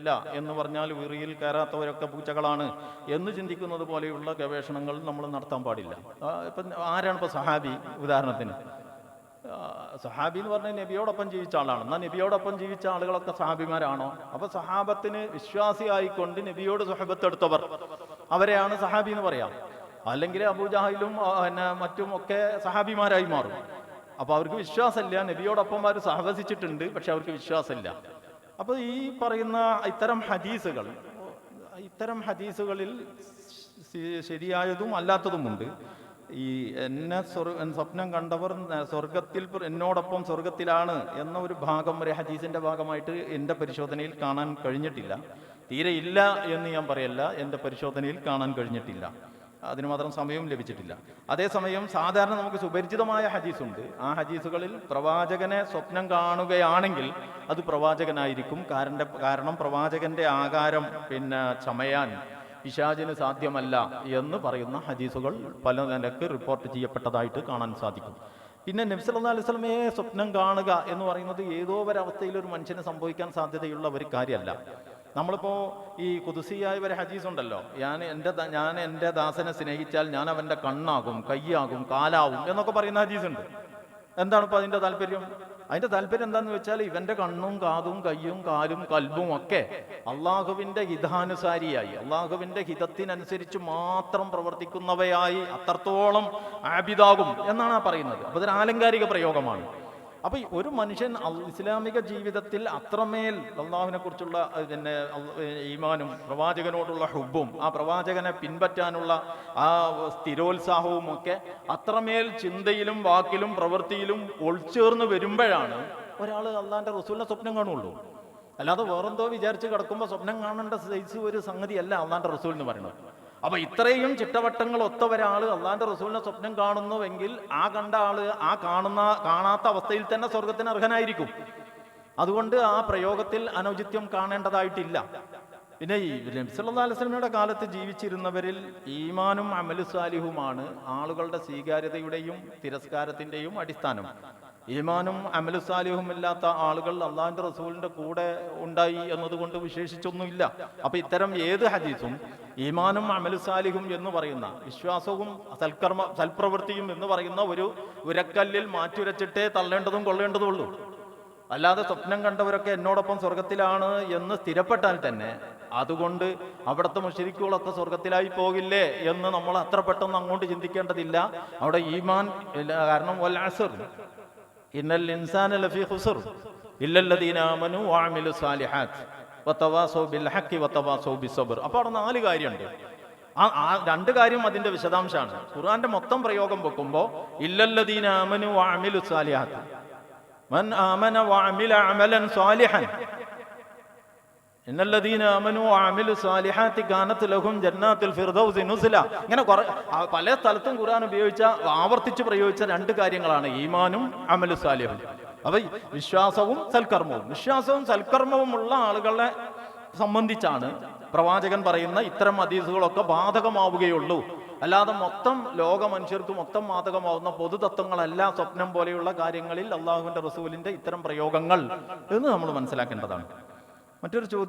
കയറിയിട്ടില്ല എന്ന് പറഞ്ഞാൽ വിറിയിൽ കയറാത്തവരൊക്കെ പൂച്ചകളാണ് എന്ന് ചിന്തിക്കുന്നത് പോലെയുള്ള ഗവേഷണങ്ങൾ നമ്മൾ നടത്താൻ പാടില്ല. ഇപ്പം ആരാണ് ഇപ്പോൾ സഹാബി? ഉദാഹരണത്തിന്. സഹാബി എന്ന് പറഞ്ഞാൽ നബിയോടൊപ്പം ജീവിച്ച ആളാണ്. എന്നാൽ നബിയോടൊപ്പം ജീവിച്ച ആളുകളൊക്കെ സഹാബിമാരാണോ? അപ്പൊ സഹാബത്തിന് വിശ്വാസിയായിക്കൊണ്ട് നബിയോട് സുഹബത്ത് എടുത്തവർ അവരെയാണ് സഹാബി എന്ന് പറയാം. അല്ലെങ്കിൽ അബൂജാഹിലും പിന്നെ മറ്റും ഒക്കെ സഹാബിമാരായി മാറും. അപ്പൊ അവർക്ക് വിശ്വാസമില്ല. നബിയോടൊപ്പം അവർ സഹവസിച്ചിട്ടുണ്ട് പക്ഷെ അവർക്ക് വിശ്വാസമില്ല. അപ്പൊ ഈ പറയുന്ന ഇത്തരം ഹദീസുകൾ ഇത്തരം ഹദീസുകളിൽ ശരിയായതും അല്ലാത്തതുമുണ്ട്. ഈ എന്നെ സ്വപ്നം കണ്ടവർ സ്വർഗത്തിൽ എന്നോടൊപ്പം സ്വർഗത്തിലാണ് എന്ന ഒരു ഭാഗം ഒരു ഹദീസിന്റെ ഭാഗമായിട്ട് എന്റെ പരിശോധനയിൽ കാണാൻ കഴിഞ്ഞിട്ടില്ല. തീരെ ഇല്ല എന്ന് ഞാൻ പറയല്ല എന്റെ പരിശോധനയിൽ കാണാൻ കഴിഞ്ഞിട്ടില്ല. അതിന് മാത്രം സമയവും ലഭിച്ചിട്ടില്ല. അതേസമയം സാധാരണ നമുക്ക് സുപരിചിതമായ ഹദീസുണ്ട്. ആ ഹദീസുകളിൽ പ്രവാചകനെ സ്വപ്നം കാണുകയാണെങ്കിൽ അത് പ്രവാചകനായിരിക്കും. കാരന്റെ കാരണം പ്രവാചകന്റെ ആകാരം പിന്നെ ചമയാൻ പിശാചിന് സാധ്യമല്ല എന്ന് പറയുന്ന ഹദീസുകൾ പല നിലയ്ക്ക് റിപ്പോർട്ട് ചെയ്യപ്പെട്ടതായിട്ട് കാണാൻ സാധിക്കും. പിന്നെ നബ്സല്ലാ അലൈഹി സ്വലമയെ സ്വപ്നം കാണുക എന്ന് പറയുന്നത് ഏതോ ഒരവസ്ഥയിൽ ഒരു മനുഷ്യന് സംഭവിക്കാൻ സാധ്യതയുള്ള ഒരു കാര്യമല്ല. നമ്മളിപ്പോ ഈ കുതിസിയായ ഒരു ഹദീസ് ഉണ്ടല്ലോ ഞാൻ എന്റെ ഞാൻ എന്റെ ദാസനെ സ്നേഹിച്ചാൽ ഞാൻ അവന്റെ കണ്ണാകും കയ്യാകും കാലാകും എന്നൊക്കെ പറയുന്ന ഹദീസ് ഉണ്ട് എന്താണ് ഇപ്പോൾ അതിന്റെ താല്പര്യം? അതിന്റെ താല്പര്യം എന്താണെന്ന് വെച്ചാൽ ഇവന്റെ കണ്ണും കാതും കയ്യും കാലും കൽബും ഒക്കെ അള്ളാഹുവിന്റെ ഹിതാനുസാരിയായി അള്ളാഹുവിന്റെ ഹിതത്തിനനുസരിച്ച് മാത്രം പ്രവർത്തിക്കുന്നവയായി അത്രത്തോളം ആബിദാകും എന്നാണ് പറയുന്നത്. അപ്പോൾ ഇതൊരു ആലങ്കാരിക പ്രയോഗമാണ്. അപ്പൊ ഒരു മനുഷ്യൻ ഇസ്ലാമിക ജീവിതത്തിൽ അത്രമേൽ അള്ളാഹുവിനെ കുറിച്ചുള്ള പിന്നെ ഈമാനും പ്രവാചകനോടുള്ള ഹുബും ആ പ്രവാചകനെ പിൻപറ്റാനുള്ള ആ സ്ഥിരോത്സാഹവും ഒക്കെ അത്രമേൽ ചിന്തയിലും വാക്കിലും പ്രവൃത്തിയിലും ഒളിച്ചേർന്ന് വരുമ്പോഴാണ് ഒരാൾ അള്ളാഹിന്റെ റസൂലിനെ സ്വപ്നം കാണുള്ളൂ. അല്ലാതെ വേറെന്തോ വിചാരിച്ച് കിടക്കുമ്പോൾ സ്വപ്നം കാണേണ്ട സൈസ് ഒരു സംഗതിയല്ല അള്ളാഹിന്റെ റസൂൽ എന്ന് പറയുന്നത്. അപ്പൊ ഇത്രയും ചിട്ടവട്ടങ്ങൾ ഒത്ത ഒരാൾ അള്ളാന്റെ റസൂലിനെ സ്വപ്നം കാണുന്നുവെങ്കിൽ ആ കണ്ട ആൾ ആ കാണുന്ന കാണാത്ത അവസ്ഥയിൽ തന്നെ സ്വർഗത്തിന് അർഹനായിരിക്കും. അതുകൊണ്ട് ആ പ്രയോഗത്തിൽ അനൗചിത്യം കാണേണ്ടതായിട്ടില്ല. പിന്നെ ഈ നബ്സല്ലാ അലൈസ്ലമിയുടെ കാലത്ത് ജീവിച്ചിരുന്നവരിൽ ഈമാനും അമലുസാലിഹുമാണ് ആളുകളുടെ സ്വീകാര്യതയുടെയും തിരസ്കാരത്തിന്റെയും അടിസ്ഥാനം. ഈമാനും അമലുസാലിഹും ഇല്ലാത്ത ആളുകൾ അള്ളാഹിന്റെ റസൂലിന്റെ കൂടെ ഉണ്ടായി എന്നതുകൊണ്ട് വിശേഷിച്ചൊന്നുമില്ല. അപ്പൊ ഇത്തരം ഏത് ഹദീസും ഈമാനും അമലുസാലിഹും എന്ന് പറയുന്ന വിശ്വാസവും സൽക്കർമ്മ സൽപ്രവൃത്തിയും എന്ന് പറയുന്ന ഒരു ഉരക്കല്ലിൽ മാറ്റുരച്ചിട്ടേ തള്ളേണ്ടതും കൊള്ളേണ്ടതും ഉള്ളൂ. അല്ലാതെ സ്വപ്നം കണ്ടവരൊക്കെ എന്നോടൊപ്പം സ്വർഗത്തിലാണ് എന്ന് സ്ഥിരപ്പെട്ടാൽ തന്നെ അതുകൊണ്ട് അവിടുത്തെ മുഷരിക്കുകളൊക്കെ സ്വർഗത്തിലായി പോകില്ലേ എന്ന് നമ്മൾ അത്ര പെട്ടെന്ന് അങ്ങോട്ട് ചിന്തിക്കേണ്ടതില്ല. അവിടെ ഈമാൻ കാരണം വൽ അസ്ർ ഇന്നൽ ഇൻസാന ലഫി ഖുസ്ർ. ഇല്ലല്ലദീന ആമനു വഅമിലു സാലിഹാത്ത്. വതവാസൗ ബിൽ ഹഖി വതവാസൗ ബിസ്സബ്ർ. അപ്പോൾ അവിടെ നാല് കാര്യമുണ്ട്. ആ രണ്ട് കാര്യം അതിന്റെ വിശദാംശമാണ്. ഖുർആന്റെ മൊത്തം പ്രയോഗം വെക്കുമ്പോൾ ഇല്ലല്ലദീന ആമനു വഅമിലു സാലിഹാത്ത്. മൻ ആമന വഅമില അമലൻ സാലിഹൻ. ഇങ്ങനെ പല സ്ഥലത്തും ഖുർആൻ ഉപയോഗിച്ച ആവർത്തിച്ച് പ്രയോഗിച്ച രണ്ട് കാര്യങ്ങളാണ് ഈമാനും അമലു സാലിഹും. അപ്പൊ വിശ്വാസവും സൽക്കർമ്മവും. വിശ്വാസവും സൽക്കർമ്മവും ഉള്ള ആളുകളെ സംബന്ധിച്ചാണ് പ്രവാചകൻ പറയുന്ന ഇത്തരം ഹദീസുകളൊക്കെ ബാധകമാവുകയുള്ളൂ. അല്ലാതെ മൊത്തം ലോക മനുഷ്യർക്ക് മൊത്തം ബാധകമാവുന്ന പൊതുതത്വങ്ങളല്ല സ്വപ്നം പോലെയുള്ള കാര്യങ്ങളിൽ അള്ളാഹുവിന്റെ റസൂലിന്റെ ഇത്തരം പ്രയോഗങ്ങൾ എന്ന് നമ്മൾ മനസ്സിലാക്കേണ്ടതാണ്. മറ്റൊരു ചോദ്യം